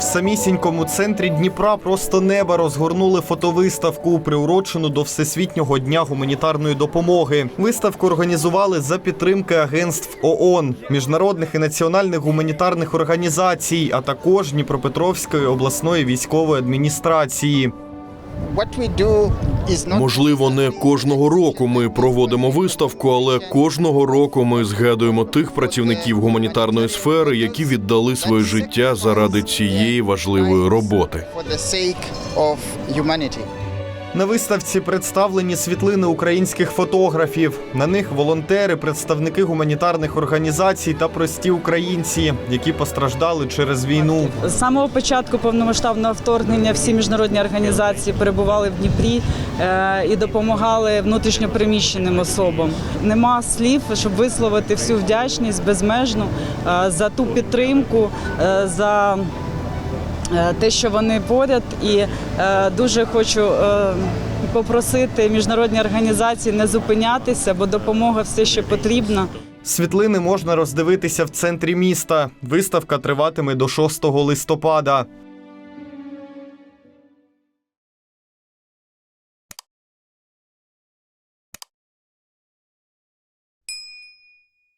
самісінькому центрі Дніпра просто неба розгорнули фотовиставку, приурочену до Всесвітнього дня гуманітарної допомоги. Виставку організували за підтримки агентств ООН, міжнародних і національних гуманітарних організацій, а також Дніпропетровської обласної військової адміністрації. Можливо, не кожного року ми проводимо виставку, але кожного року ми згадуємо тих працівників гуманітарної сфери, які віддали своє життя заради цієї важливої роботи. На виставці представлені світлини українських фотографів. На них волонтери, представники гуманітарних організацій та прості українці, які постраждали через війну. З самого початку повномасштабного вторгнення всі міжнародні організації перебували в Дніпрі е, і допомагали внутрішньопереміщеним особам. Нема слів, щоб висловити всю вдячність безмежну е, за ту підтримку, е, за те, що вони поряд, і е, дуже хочу е, попросити міжнародні організації не зупинятися, бо допомога все ще потрібна. Світлини можна роздивитися в центрі міста. Виставка триватиме до 6 листопада.